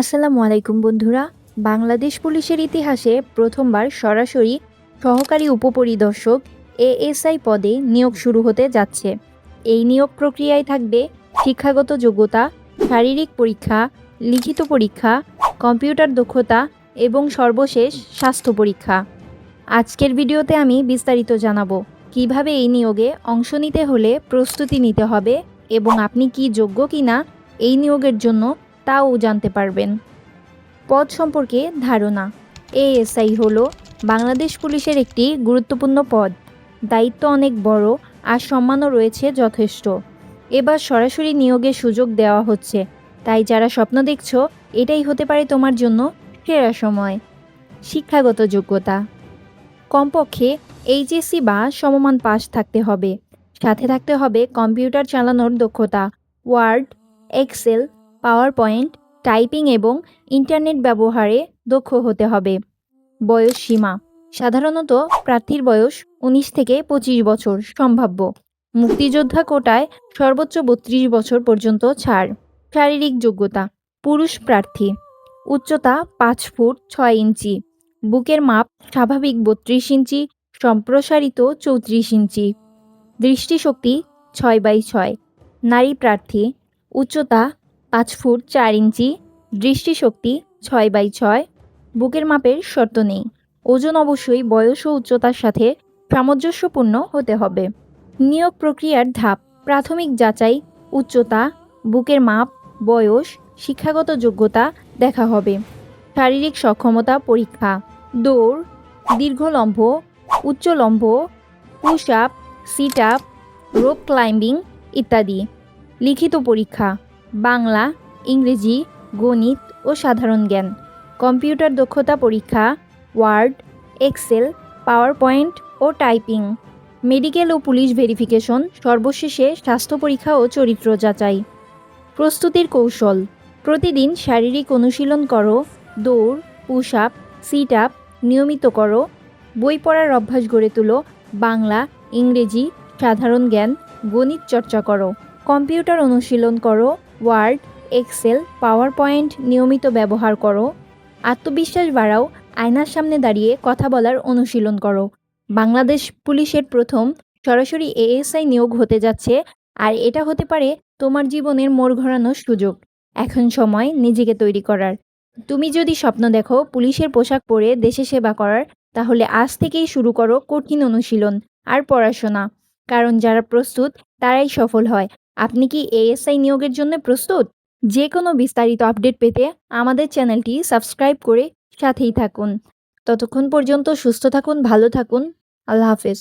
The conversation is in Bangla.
আসসালামু আলাইকুম বন্ধুরা। বাংলাদেশ পুলিশের ইতিহাসে প্রথমবার সরাসরি সহকারী উপপরিদর্শক এএসআই পদে নিয়োগ শুরু হতে যাচ্ছে। এই নিয়োগ প্রক্রিয়ায় থাকবে শিক্ষাগত যোগ্যতা, শারীরিক পরীক্ষা, লিখিত পরীক্ষা, কম্পিউটার দক্ষতা এবং সর্বশেষ স্বাস্থ্য পরীক্ষা। আজকের ভিডিওতে আমি বিস্তারিত জানাব, কীভাবে এই নিয়োগে অংশ নিতে হলে প্রস্তুতি নিতে হবে এবং আপনি কি যোগ্য কিনা এই নিয়োগের জন্য তাও জানতে পারবেন। পদ সম্পর্কে ধারণা। এএসআই হলো বাংলাদেশ পুলিশের একটি গুরুত্বপূর্ণ পদ। দায়িত্ব অনেক বড় আর সম্মানও রয়েছে যথেষ্ট। এবার সরাসরি নিয়োগের সুযোগ দেওয়া হচ্ছে। তাই যারা স্বপ্ন দেখছ, এটাই হতে পারে তোমার জন্য সেরা সময়। শিক্ষাগত যোগ্যতা। কমপক্ষে এইচএসসি বা সমমান পাস থাকতে হবে। সাথে থাকতে হবে কম্পিউটার চালানোর দক্ষতা, Word, Excel PowerPoint typing এবং ইন্টারনেট ব্যবহারে দক্ষ হতে হবে। বয়স সীমা। সাধারণত প্রার্থীর বয়স উনিশ থেকে পঁচিশ বছর সম্ভাব্য। মুক্তিযোদ্ধা কোটায় সর্বোচ্চ বত্রিশ বছর পর্যন্ত ছাড়। শারীরিক যোগ্যতা। পুরুষ প্রার্থী। উচ্চতা পাঁচ ফুট ছয় ইঞ্চি। বুকের মাপ স্বাভাবিক বত্রিশ ইঞ্চি, সম্প্রসারিত চৌত্রিশ ইঞ্চি। দৃষ্টিশক্তি ছয় বাই ছয়। নারী প্রার্থী। উচ্চতা পাঁচ ফুট চার ইঞ্চি, দৃষ্টিশক্তি ছয় বাই ছয়, বুকের মাপের শর্ত নেই। ওজন অবশ্যই বয়স ও উচ্চতার সাথে সামঞ্জস্যপূর্ণ হতে হবে। নিয়োগ প্রক্রিয়ার ধাপ, প্রাথমিক যাচাই, উচ্চতা, বুকের মাপ, বয়স, শিক্ষাগত যোগ্যতা দেখা হবে। শারীরিক সক্ষমতা পরীক্ষা, দৌড়, দীর্ঘলম্ব, উচ্চলম্ব, push up, sit up, rope climbing ইত্যাদি। লিখিত পরীক্ষা বাংলা, ইংরেজি, গণিত ও সাধারণ জ্ঞান। কম্পিউটার দক্ষতা পরীক্ষা, ওয়ার্ড, এক্সেল পাওয়ার পয়েন্ট ও টাইপিং। মেডিকেল ও পুলিশ ভেরিফিকেশন, সর্বশেষে স্বাস্থ্য পরীক্ষা ও চরিত্র যাচাই। প্রস্তুতির কৌশল। প্রতিদিন শারীরিক অনুশীলন করো, দৌড় পুশ আপ সিট আপ নিয়মিত করো। বই পড়ার অভ্যাস গড়ে তুলো, বাংলা, ইংরেজি, সাধারণ জ্ঞান, গণিত চর্চা করো। কম্পিউটার অনুশীলন করো ওয়ার্ড, এক্সেল পাওয়ার পয়েন্ট নিয়মিত ব্যবহার করো। আত্মবিশ্বাস বাড়াও, আয়নার সামনে দাঁড়িয়ে কথা বলার অনুশীলন করো। বাংলাদেশ পুলিশের প্রথম সরাসরি এএসআই নিয়োগ হতে যাচ্ছে, আর এটা হতে পারে তোমার জীবনের মোড় ঘোরানোর সুযোগ। এখন সময় নিজেকে তৈরি করার। তুমি যদি স্বপ্ন দেখো পুলিশের পোশাক পরে দেশে সেবা করার, তাহলে আজ থেকেই শুরু করো কঠিন অনুশীলন আর পড়াশোনা। কারণ যারা প্রস্তুত, তারাই সফল হয়। আপনি কি এএসআই নিয়োগের জন্য প্রস্তুত? যে কোনো বিস্তারিত আপডেট পেতে আমাদের চ্যানেলটি সাবস্ক্রাইব করে সাথেই থাকুন। ততক্ষণ পর্যন্ত সুস্থ থাকুন, ভালো থাকুন। আল্লাহ হাফেজ।